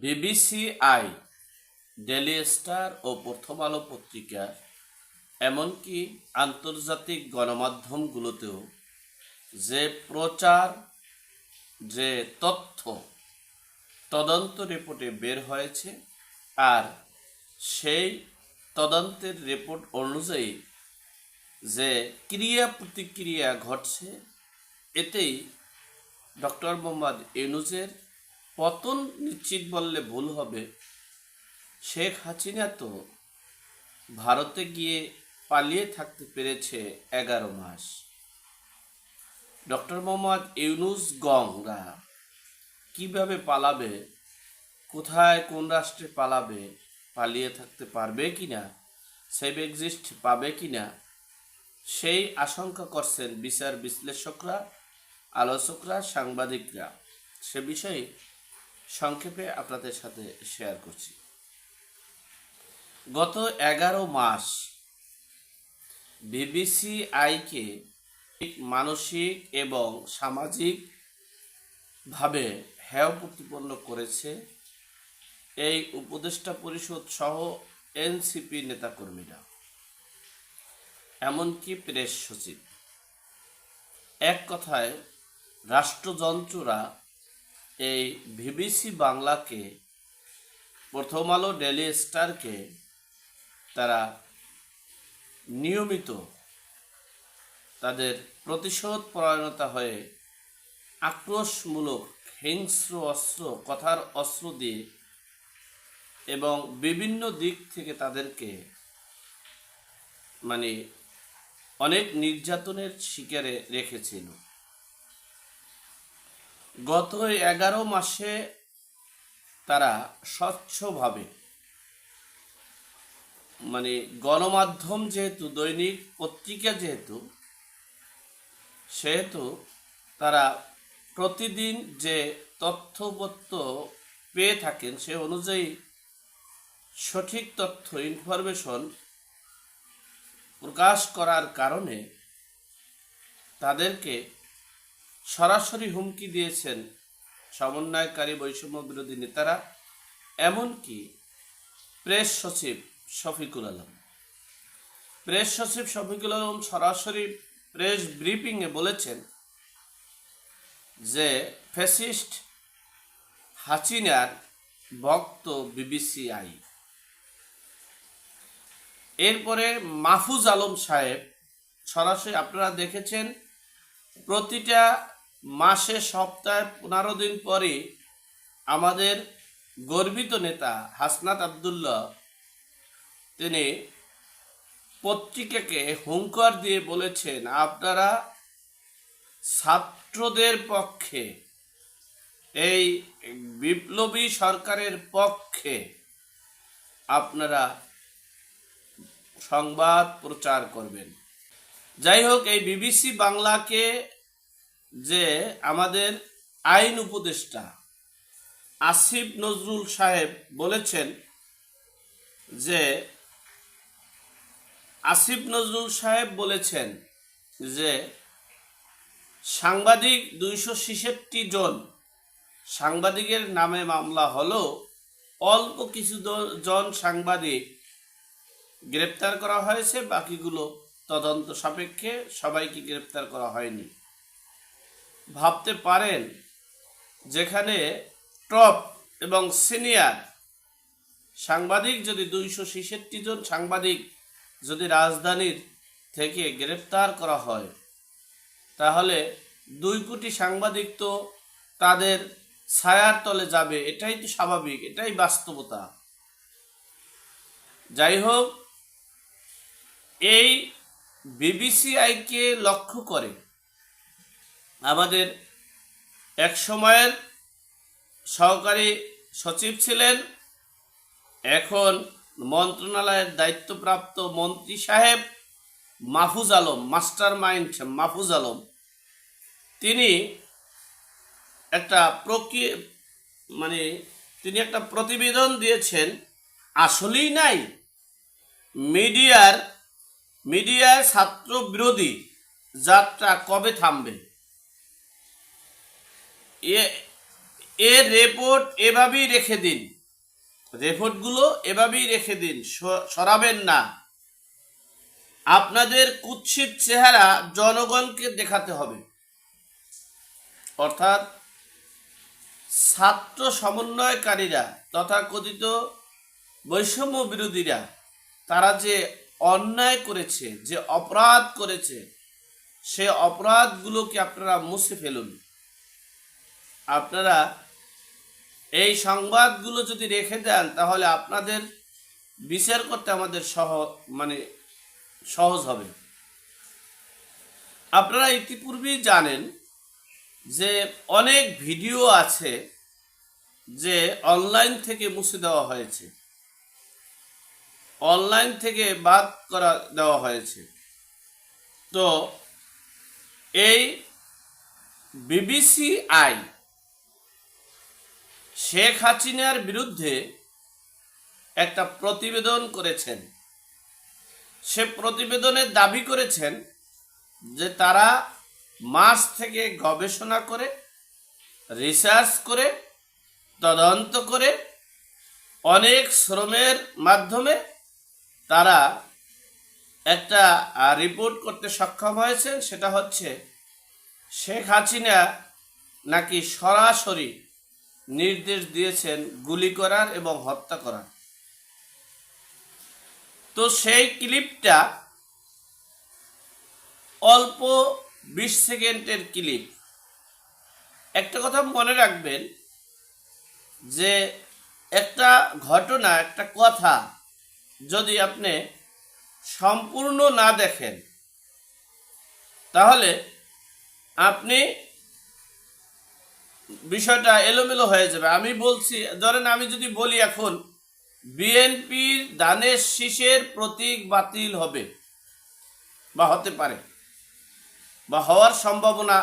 BBC আই daily star ও প্রথম আলো পত্রিকা, এমনকি আন্তর্জাতিক গণমাধ্যমগুলোতেও যে প্রচার, যে তথ্য, তদন্ত রিপোর্টে বের হয়েছে আর সেই তদন্তের রিপোর্ট অনুযায়ী যে ক্রিয়া প্রতিক্রিয়া ঘটছে, এতেই ডক্টর মোহাম্মদ ইউনুসের পতন নিশ্চিত বললে ভুল হবে। শেখ হাসিনা তো ভারতে গিয়ে পালিয়ে থাকতে পেরেছে এগারো মাস। ডক্টর মোহাম্মদ ইউনুস গংরা কীভাবে পালাবে, কোথায় কোন রাষ্ট্রে পালাবে, পালিয়ে থাকতে পারবে কিনা, সেভ এক্সিস্ট পাবে কিনা, সেই আশঙ্কা করছেন বিচার বিশ্লেষকরা, আলোচকরা, সাংবাদিকরা। সে বিষয়ে সংক্ষেপে আপনাদের সাথে শেয়ার করছি। গত এগারো মাস বিবিসি আইকে মানসিক এবং সামাজিক ভাবে হেয় প্রতিপন্ন করেছে এই উপদেষ্টা পরিষদ সহ এনসিপি নেতাকর্মীরা, এমনকি প্রেস সচিব। এক কথায়, রাষ্ট্রযন্ত্ররা এই ভিবিসি বাংলাকে, প্রথম আলো ডেলি স্টারকে তারা নিয়মিত তাদের প্রতিশোধ পরায়ণতা হয়ে আক্রোশমূলক হিংস্র অস্ত্র, কথার অস্ত্র দিয়ে এবং বিভিন্ন দিক থেকে তাদেরকে মানে অনেক নির্যাতনের শিকারে রেখেছিল। গত এগারো মাসে তারা স্বচ্ছভাবে মানে গণমাধ্যম যেহেতু, দৈনিক পত্রিকা যেহেতু, সেহেতু তারা প্রতিদিন যে তথ্যপত্র পেয়ে থাকেন, সে অনুযায়ী সঠিক তথ্য ইনফরমেশন প্রকাশ করার কারণে তাদেরকে সরাসরি হুমকি দিয়েছেন সমন্বয়কারী বৈষম্য বিরোধী নেতারা, এমনকি প্রেস সচিব শফিকুল আলম। প্রেস সচিব শফিকুল আলম সরাসরি প্রেস ব্রিফিংয়ে বলেছেন যে ফ্যাসিস্ট হাসিনার ভক্ত বিবিসি আই এরপরে মাহফুজ আলম সাহেব সরাসরি আপনারা দেখেছেন প্রতিটা মাসে সপ্তাহে পনেরো দিন পরে আমাদের গর্বিত নেতা হাসনাত আবদুল্লাহ, তিনি পত্রিকাকে হুঙ্কার দিয়ে বলেছেন, আপনারা ছাত্রদের পক্ষে, এই বিপ্লবী সরকারের পক্ষে আপনারা সংবাদ প্রচার করবেন। যাই হোক, এই বিবিসি বাংলাকে যে আমাদের আইন উপদেষ্টা আসিফ নজরুল সাহেব বলেছেন যে, আসিফ নজরুল সাহেব বলেছেন যে, সাংবাদিক দুইশো ছেষট্টি জন সাংবাদিকের নামে মামলা হলো, অল্প কিছু জন সাংবাদিক গ্রেপ্তার করা হয়েছে, বাকিগুলো তদন্ত সাপেক্ষে সবাইকে গ্রেপ্তার করা হয়নি। ভাবতে পারেন যেখানে টপ এবং সিনিয়র সাংবাদিক যদি দুইশো ছেষট্টি জন সাংবাদিক যদি রাজধানীর থেকে গ্রেপ্তার করা হয়, তাহলে দুই কোটি সাংবাদিক তো তাদের ছায়ার তলে যাবে। এটাই তো স্বাভাবিক, এটাই বাস্তবতা। যাই হোক, এই বিবিসিআইকে লক্ষ্য করে আমাদের এক সময়ের সহকারী সচিব ছিলেন। এখন মন্ত্রণালয়ের দায়িত্বপ্রাপ্ত মন্ত্রী সাহেব মাহফুজ আলম, মাস্টার মাইন্ড মাহফুজ আলম। তিনি একটা প্রক্রিয়া মানে তিনি একটা প্রতিবেদন দিয়েছেন, আসলেই নাই। মিডিয়ার মিডিয়ার ছাত্র বিরোধী যাত্রা কবে থামবে? এর রিপোর্ট এভাবেই রেখে দিন। রিপোর্টগুলো এভাবেই রেখে দিন সরাবেন না। আপনাদের কুৎসিত চেহারা জনগণকে দেখাতে হবে। অর্থাৎ ছাত্র সমন্বয়কারীরা তথা কথিত বৈষম্য বিরোধীরা, তারা যে অন্যায় করেছে, যে অপরাধ করেছে, সে অপরাধগুলোকে আপনারা মুছে ফেলুন। আপনারা এই সংবাদগুলো যদি রেখে দেন, তাহলে আপনাদের বিচার করতে আমাদের সহ মানে সহজ হবে। আপনারা ইতিপূর্বেই জানেন যে অনেক ভিডিও আছে যে অনলাইন থেকে মুছে দেওয়া হয়েছে। অনলাইন থেকে বাদ করা দেওয়া হয়েছে। তো এই বিবিসি আই শেখ হাসিনার বিরুদ্ধে একটা প্রতিবেদন করেছেন। সে প্রতিবেদনে দাবি করেছেন যে তারা মাস থেকে গবেষণা করে, রিসার্চ করে, তদন্ত করে অনেক শ্রমের মাধ্যমে তারা একটা রিপোর্ট করতে সক্ষম হয়েছেন। সেটা হচ্ছে শেখ হাসিনা নাকি সরাসরি নির্দেশ দিয়েছেন গুলি করার এবং হত্যা করার। তো সেই ক্লিপটা অল্প বিশ সেকেন্ডের ক্লিপ। একটা কথা মনে রাখবেন যে একটা ঘটনা, একটা কথা যদি আপনি সম্পূর্ণ না দেখেন, তাহলে আপনি বিষয়টা এলোমেলো হয়ে যাবে। আমি বলছি, ধরেন আমি যদি বলি এখন, বিএনপির দানের শীষের প্রতীক বাতিল হবে, বা হতে পারে, বা হওয়ার সম্ভাবনা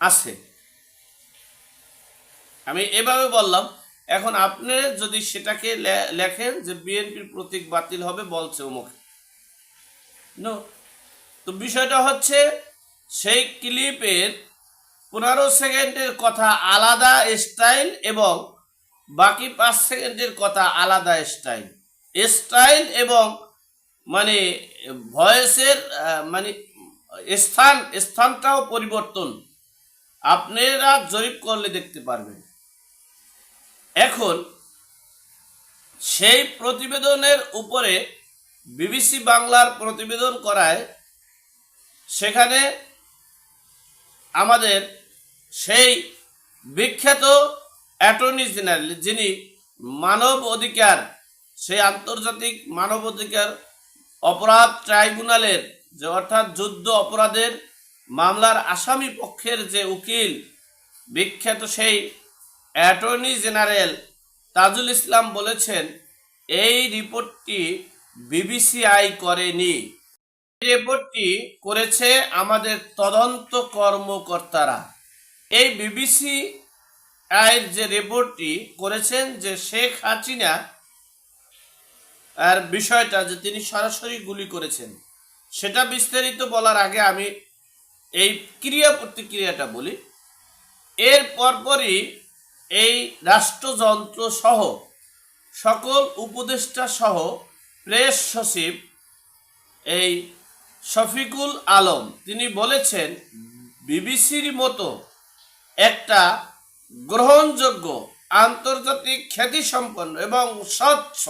আছে। আমি এভাবে বললাম, এখন আপনি যদি সেটাকে লেখেন যে বিএনপির প্রতীক বাতিল হবে, বলছে অমুক। তো বিষয়টা হচ্ছে, সেই ক্লিপের পনেরো সেকেন্ডের কথা আলাদা স্টাইল এবং বাকি পাঁচ সেকেন্ডের কথা আলাদা স্টাইল। স্টাইল এবং মানে ভয়েসের মানে স্থান, স্থানটাও পরিবর্তন। আপনারা জরিপ করলে দেখতে পারবেন। এখন সেই প্রতিবেদনের উপরে বিবিসি বাংলার প্রতিবেদন করায় সেখানে আমাদের সেই বিখ্যাত অ্যাটর্নি জেনারেল যিনি মানব অধিকার, সেই আন্তর্জাতিক মানব অধিকার অপরাধ ট্রাইব্যুনালের যে অর্থাৎ যুদ্ধ অপরাধের মামলার আসামি পক্ষের যে উকিল, বিখ্যাত সেই অ্যাটর্নি জেনারেল তাজুল ইসলাম বলেছেন, এই রিপোর্টটি বিবিসিআই করেনি। এই রিপোর্টটি করেছে আমাদের তদন্ত কর্মকর্তারা। এই বিবিসি আইয়ের যে রিপোর্টটি করেছেন যে শেখ হাসিনা আর বিষয়টা যে তিনি সরাসরি গুলি করেছেন, সেটা বিস্তারিত বলার আগে আমি এই ক্রিয়া প্রতিক্রিয়াটা বলি। এর পরপরই এই রাষ্ট্রযন্ত্র সহ সকল উপদেষ্টা সহ প্রেস সচিব এই শফিকুল আলম, তিনি বলেছেন, বিবিসির মতো একটা গ্রহণযোগ্য আন্তর্জাতিক খ্যাতিসম্পন্ন এবং স্বচ্ছ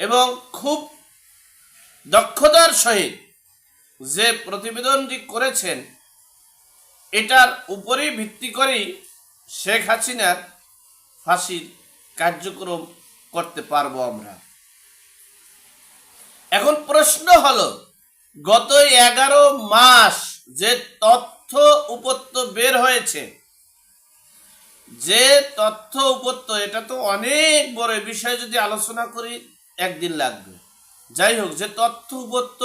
এবং খুব দক্ষতার সহিত যে প্রতিবেদনটি করেছেন, এটার উপরেই ভিত্তি করেই শেখ হাসিনার ফাঁসির কার্যক্রম করতে পারব আমরা। এখন প্রশ্ন হলো গত এগারো মাস যে তথ্য উপত্য বের হয়েছে যে তথ্য উপত্য, এটা তো অনেক বড় বিষয়ে যদি আলোচনা করি, একদিন লাগবে। যাই হোক, যে তথ্য উপত্য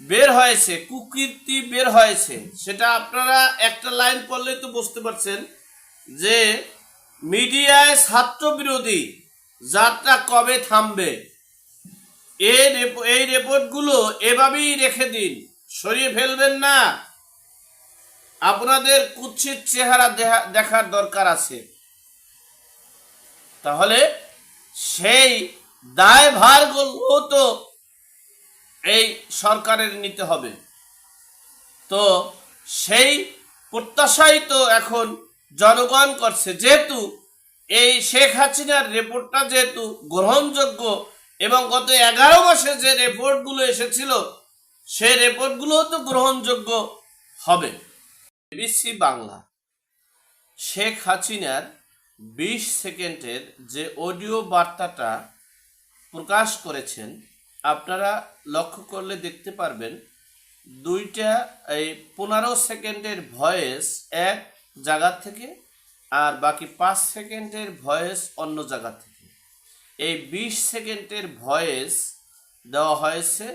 বের হয়েছে কুকীর্তি বের হয়েছে, সেটা আপনারা একটা লাইন পড়লেই তো বুঝতে পারছেন যে মিডিয়ায় ছাত্র বিরোধী যাত্রা কবে থামবে? এই রিপোর্টগুলো এভাবেই রেখে দিন, সরিয়ে ফেলবেন না। আপনাদের কুৎসিত চেহারা দেখার দরকার আছে। তাহলে সেই দায়ভারগুলো তো এই সরকারের নিতে হবে। তো সেই প্রত্যাশাই তো এখন জনগণ করছে। যেহেতু এই শেখ হাসিনার রিপোর্টটা যেহেতু গ্রহণযোগ্য এবং গত এগারো মাসে যে রিপোর্টগুলো এসেছিল, সেই রিপোর্টগুলোও তো গ্রহণযোগ্য হবে। বিবিসি বাংলা। শেখ হাসিনার বিশ সেকেন্ডের যে অডিও বার্তাটা প্রকাশ করেছেন, আপনারা লক্ষ্য করলে দেখতে পারবেন, দুইটা এই পনেরো সেকেন্ডের ভয়েস এক জায়গা থেকে আর বাকি পাঁচ সেকেন্ডের ভয়েস অন্য জায়গা থেকে। এই বিশ সেকেন্ডের ভয়েস দেওয়া হয়েছে,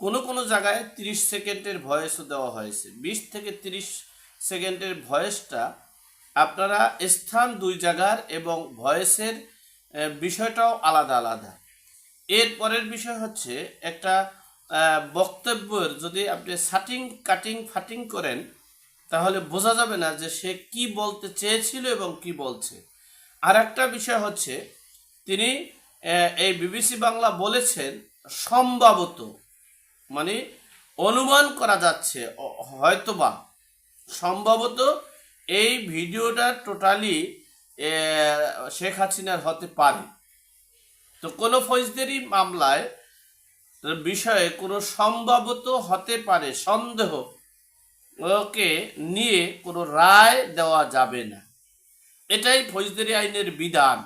কোনো কোনো জায়গায় তিরিশ সেকেন্ডের ভয়েসও দেওয়া হয়েছে। বিশ থেকে তিরিশ সেকেন্ডের ভয়েসটা, আপনারা স্থান দুই জায়গার এবং ভয়েসের বিষয়টাও আলাদা আলাদা। এর পরের বিষয় হচ্ছে একটা বক্তব্যের যদি আপনি সাটিং, কাটিং, ফাটিং করেন, তাহলে বোঝা যাবে না যে সে কি বলতে চেয়েছিল এবং কি বলছে। আর একটা বিষয় হচ্ছে, তিনি এই বিবিসি বাংলা বলেছেন, সম্ভবত মানে অনুমান করা যাচ্ছে হয়তোবা। সম্ভবত এই ভিডিওটা টোটালি শেখ হাসিনার হতে পারে। তো কোনো ফৌজদারি মামলায় বিষয়ে কোনো সম্ভবত হতে পারে, সন্দেহ ওকে নিয়ে কোনো রায় দেওয়া যাবে না। এটাই ফৌজদারি আইনের বিধান।